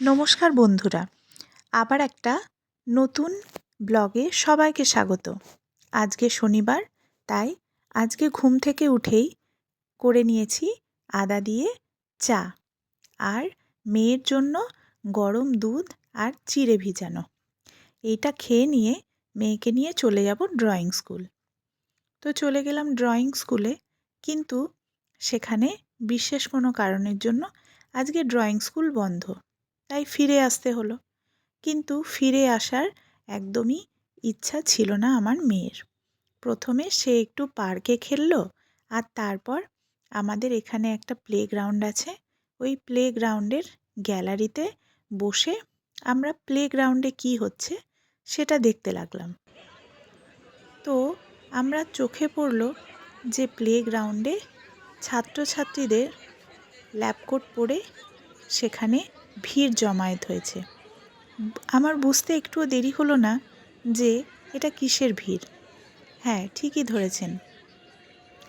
নমস্কার বন্ধুরা, আবার একটা নতুন ব্লগে সবাইকে স্বাগত। আজকে শনিবার, তাই আজকে ঘুম থেকে উঠেই করে নিয়েছি আদা দিয়ে চা আর মেয়ের জন্য গরম দুধ আর চিড়ে ভিজানো। এইটা খেয়ে নিয়ে মেয়েকে নিয়ে চলে যাব ড্রয়িং স্কুল। তো চলে গেলাম ড্রয়িং স্কুলে, কিন্তু সেখানে বিশেষ কোনো কারণের জন্য আজকে ড্রয়িং স্কুল বন্ধ। তাই ফিরে আসতে হলো। কিন্তু ফিরে আসার একদমই ইচ্ছা ছিল না আমার মেয়ের। প্রথমে সে একটু পার্কে খেললো আর তারপর আমাদের এখানে একটা প্লেগ্রাউন্ড আছে। ওই প্লেগ্রাউন্ডের গ্যালারিতে বসে আমরা প্লেগ্রাউন্ডে কী হচ্ছে সেটা দেখতে লাগলাম। তো আমরা চোখে পড়ল যে প্লেগ্রাউন্ডে ছাত্রছাত্রীদের ল্যাবকোট পরে সেখানে ভিড় জমায়েত হয়েছে। আমার বুঝতে একটুও দেরি হলো না যে এটা কিসের ভিড়। হ্যাঁ ঠিকই ধরেছেন।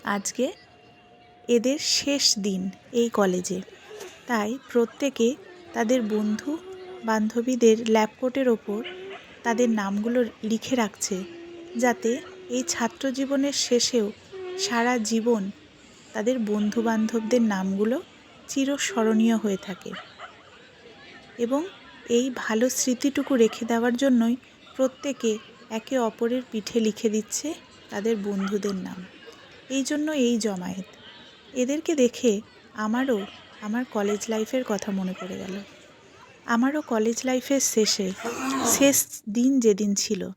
আজকে এদের শেষ দিন এই কলেজে। তাই প্রত্যেকে তাদের বন্ধু বান্ধবীদের ল্যাবকোটের ওপর তাদের নামগুলো লিখে রাখছে যাতে এই ছাত্র জীবনের শেষেও সারা জীবন তাদের বন্ধু বান্ধবদের নামগুলো চিরস্মরণীয় হয়ে থাকে। এবং এই ভালো স্মৃতিটুকু রেখে দেওয়ার জন্যই প্রত্যেকে একে অপরের পিঠে লিখে দিচ্ছে তাদের বন্ধুদের নাম। এই জন্য এই জমায়েত। এদেরকে দেখে আমারও আমার কলেজ লাইফের কথা মনে পড়ে গেল। আমারও কলেজ লাইফের শেষে, শেষ দিন যেদিন ছিল,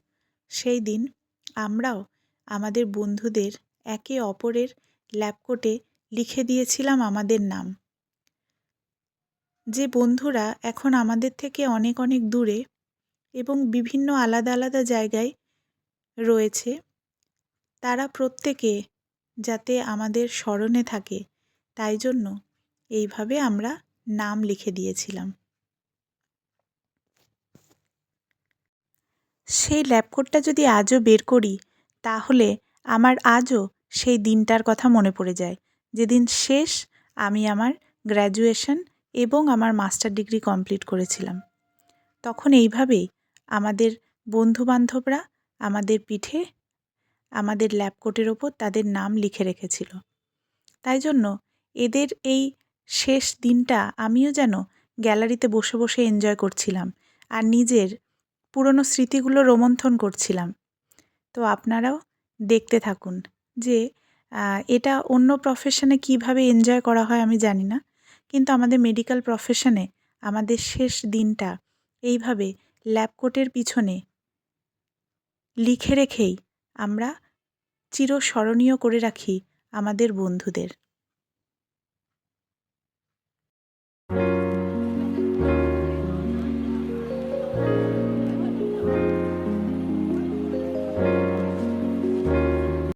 সেই দিন আমরাও আমাদের বন্ধুদের একে অপরের ল্যাবকোটে লিখে দিয়েছিলাম আমাদের নাম। যে বন্ধুরা এখন আমাদের থেকে অনেক অনেক দূরে এবং বিভিন্ন আলাদা আলাদা জায়গায় রয়েছে, তারা প্রত্যেকে যাতে আমাদের স্মরণে থাকে। তাই জন্য এইভাবে আমরা নাম লিখে দিয়েছিলাম। সেই ল্যাবকোটটা যদি আজও বের করি, তাহলে আমার আজও সেই দিনটার কথা মনে পড়ে যায়। যেদিন শেষ আমি আমার গ্র্যাজুয়েশন এবং আমার মাস্টার ডিগ্রি কমপ্লিট করেছিলাম। তখন এইভাবেই আমাদের বন্ধুবান্ধবরা আমাদের পিঠে, আমাদের ল্যাবকোটের ওপর তাদের নাম লিখে রেখেছিল। তাই জন্য এদের এই শেষ দিনটা আমিও যেন গ্যালারিতে বসে বসে এনজয় করছিলাম আর নিজের পুরনো স্মৃতিগুলো রোমন্থন করছিলাম। তো আপনারাও দেখতে থাকুন যে এটা অন্য প্রফেশনে কীভাবে এনজয় করা হয় আমি জানি না। কিন্তু আমাদের মেডিকেল প্রফেশনে আমাদের শেষ দিনটা এইভাবে ল্যাবকোটের পিছনে লিখে রেখেই আমরা চিরস্মরণীয় করে রাখি আমাদের বন্ধুদের।